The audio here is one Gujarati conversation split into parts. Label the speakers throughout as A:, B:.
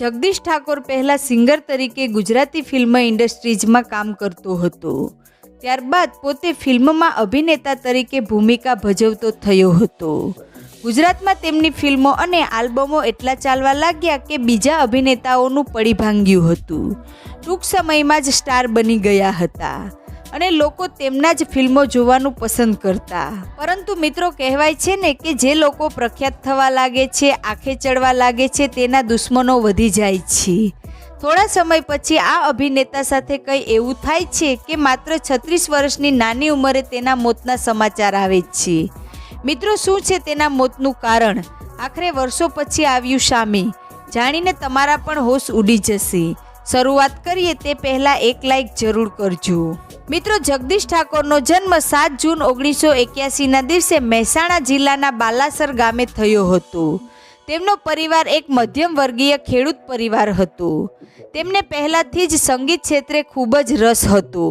A: જગદીશ ઠાકોર પહેલાં સિંગર તરીકે ગુજરાતી ફિલ્મ ઇન્ડસ્ટ્રીઝમાં કામ કરતો હતો. ત્યારબાદ પોતે ફિલ્મમાં અભિનેતા તરીકે ભૂમિકા ભજવતો થયો હતો. ગુજરાતમાં તેમની ફિલ્મો અને આલ્બમો એટલા ચાલવા લાગ્યા કે બીજા અભિનેતાઓનું પડી ભાંગ્યું હતું. ટૂંક સમયમાં જ સ્ટાર બની ગયા હતા. અને લોકો તેમના જ ફિલ્મો જોવાનું પસંદ કરતા. પરંતુ મિત્રો કહેવાય છે ને કે જે લોકો પ્રખ્યાત થવા લાગે છે, આંખે ચડવા લાગે છે, તેના દુશ્મનો વધી જાય છે. થોડા સમય પછી આ અભિનેતા સાથે કંઈ એવું થાય છે કે માત્ર છત્રીસ વર્ષની નાની ઉંમરે તેના મોતના સમાચાર આવે છે. મિત્રો શું છે તેના મોતનું કારણ? આખરે વર્ષો પછી આવ્યું સામે. જાણીને તમારા પણ હોશ ઉડી જશે. શરૂઆત કરીએ તે પહેલાં એક લાઈક જરૂર કરજો. મિત્રો, જગદીશ ઠાકોરનો જન્મ સાત જૂન ઓગણીસો એક્યાસીના દિવસે મહેસાણા જિલ્લાના બાલાસર ગામે થયો હતો. તેમનો પરિવાર એક મધ્યમ વર્ગીય ખેડૂત પરિવાર હતો. તેમને પહેલાંથી જ સંગીત ક્ષેત્રે ખૂબ જ રસ હતો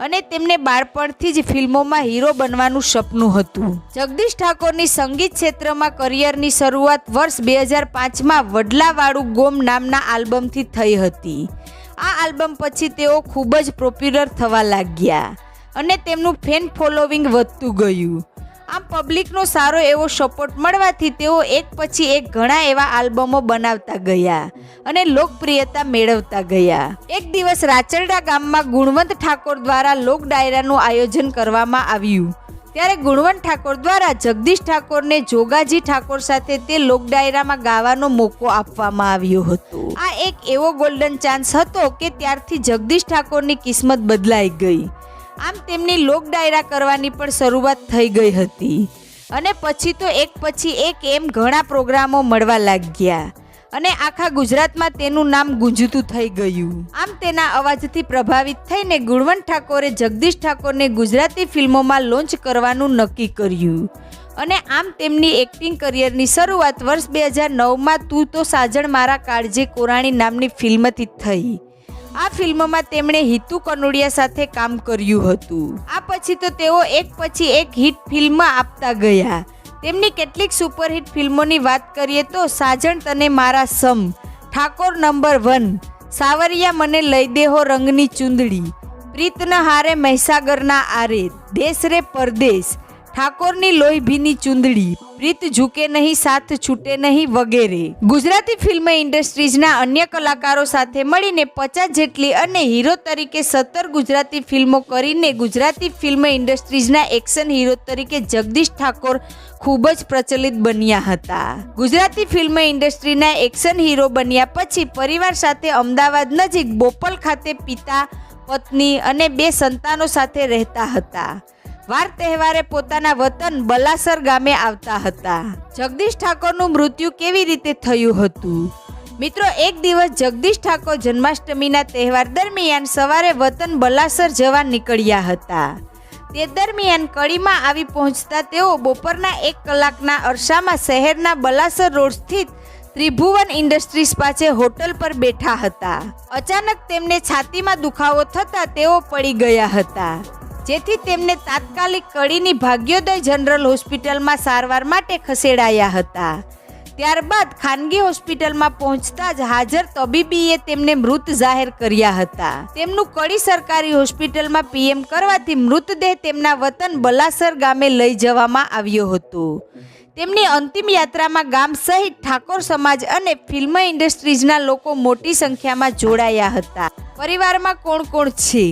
A: અને તેમને બાળપણથી જ ફિલ્મોમાં હીરો બનવાનું સપનું હતું. જગદીશ ઠાકોરની સંગીત ક્ષેત્રમાં કરિયરની શરૂઆત વર્ષ બે હજાર પાંચમાં વડલાવાળું ગોમ નામના આલ્બમથી થઈ હતી. આલ્બમ પછી તેઓ ખૂબ જ પોપ્યુલર થવા લાગ્યા અને તેમનું ફેન ફોલોવિંગ વધતું ગયું. આમ પબ્લિકનો સારો એવો સપોર્ટ મળવાથી તેઓ એક પછી એક ઘણા એવા આલ્બમો બનાવતા ગયા અને લોકપ્રિયતા મેળવતા ગયા. એક દિવસ રાચરડા ગામમાં ગુણવંત ઠાકોર દ્વારા લોક ડાયરાનું આયોજન કરવામાં આવ્યું. ત્યારે ગુણવંત ઠાકોર દ્વારા જગદીશ ઠાકોરને જોગાજી ઠાકોર સાથે તે લોક ડાયરામાં ગાવાનો મોકો આપવામાં આવ્યો હતો. આ એક એવો ગોલ્ડન ચાન્સ હતો કે ત્યારથી જગદીશ ઠાકોરની કિસ્મત બદલાઈ ગઈ. આમ તેમની લોક ડાયરા કરવાની પણ શરૂઆત થઈ ગઈ હતી. અને પછી તો એક પછી એક એમ ઘણા પ્રોગ્રામો મળવા લાગ્યા. અને આખા ગુજરાતમાં તેનું નામ ગુંજતું થઈ ગયું. આમ તેના અવાજથી પ્રભાવિત થઈને ગુણવંત ઠાકોરે જગદીશ ઠાકોરને ગુજરાતી ફિલ્મોમાં લોન્ચ કરવાનું નક્કી કર્યું. અને આમ તેમની એક્ટિંગ કરિયરની શરૂઆત વર્ષ બે હજાર નવમાં તું તો સાજણ મારા કાળજે કોરાણી નામની ફિલ્મથી થઈ. આ ફિલ્મમાં તેમણે હિતુ કનોડિયા સાથે કામ કર્યું હતું. આ પછી તો તેઓ એક પછી એક હિટ ફિલ્મ આપતા ગયા. તેમની કેટલીક સુપરહિટ ફિલ્મોની વાત કરીએ તો સાજણ તને મારા સમ, ઠાકોર નંબર વન, સાવરિયા મને લઈ દેહો રંગની ચૂંદડી, પ્રીતના હારે મહીસાગરના આરે, દેશ રે પરદેશ ઠાકોરની લોહી ભીની ચુંદડી, પ્રીત ઝૂકે નહીં, સાથ છૂટે નહીં વગેરે. ગુજરાતી ફિલ્મ ઇન્ડસ્ટ્રીઝના અન્ય કલાકારો સાથે મળીને પચાસ જેટલી અને હીરો તરીકે સત્તર ગુજરાતી ફિલ્મો કરીને ગુજરાતી ફિલ્મ ઇન્ડસ્ટ્રીઝના એક્શન હીરો તરીકે જગદીશ ઠાકોર ખૂબ જ પ્રચલિત બન્યા હતા. ગુજરાતી ફિલ્મ ઇન્ડસ્ટ્રીના એક્શન હીરો બન્યા પછી પરિવાર સાથે અમદાવાદ નજીક બોપલ ખાતે પિતા, પત્ની અને બે સંતાનો સાથે રહેતા હતા. વાર તહેવારે પોતાના વતન બલાસર ગામે આવતા હતા. જગદીશ ઠાકોરનું મૃત્યુ કેવી રીતે થયું હતું? મિત્રો, એક દિવસ જગદીશ ઠાકોર જન્માષ્ટમીના તહેવાર દરમિયાન સવારે વતન બલાસર જવા નીકળ્યા હતા. તે દરમિયાન કડીમાં આવી પહોંચતા તેઓ બપોરના એક કલાકના અરસામાં શહેરના બલાસર રોડ સ્થિત ત્રિભુવન ઇન્ડસ્ટ્રીઝ પાસે હોટલ પર બેઠા હતા. અચાનક તેમને છાતીમાં દુખાવો થતા તેઓ પડી ગયા હતા. જેથી તેમને તાત્કાલિક કડીની ભાગ્યોદય જનરલ હોસ્પિટલમાં સારવાર માટે ખસેડાયા હતા. ત્યારબાદ ખાનગી હોસ્પિટલમાં પહોંચતા જ હાજર તબીબીએ તેમને મૃત જાહેર કર્યા હતા. તેમનું કડી સરકારી હોસ્પિટલમાં પીએમ કરવાથી મૃતદેહ તેમના વતન બલાસર ગામે લઈ જવામાં આવ્યો હતો. તેમની અંતિમ યાત્રામાં ગામ સહિત ઠાકોર સમાજ અને ફિલ્મ ઇન્ડસ્ટ્રીઝના લોકો મોટી સંખ્યામાં જોડાયા હતા. પરિવારમાં કોણ કોણ છે?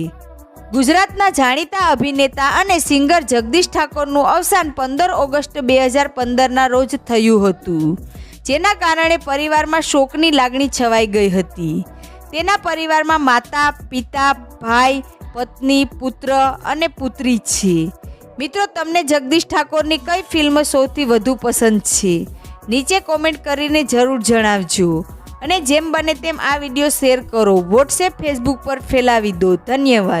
A: ગુજરાતના જાણીતા અભિનેતા અને સિંગર જગદીશ ઠાકોરનું અવસાન પંદર ઓગસ્ટ બે હજાર પંદરના રોજ થયું હતું, જેના કારણે પરિવારમાં શોકની લાગણી છવાઈ ગઈ હતી. તેના પરિવારમાં માતા, પિતા, ભાઈ, પત્ની, પુત્ર અને પુત્રી છે. મિત્રો, તમને જગદીશ ઠાકોરની કઈ ફિલ્મ સૌથી વધુ પસંદ છે? નીચે કોમેન્ટ કરીને જરૂર જણાવજો. અને જેમ બને તેમ આ વીડિયો શેર કરો. વોટ્સએપ, ફેસબુક પર ફેલાવી દો. ધન્યવાદ.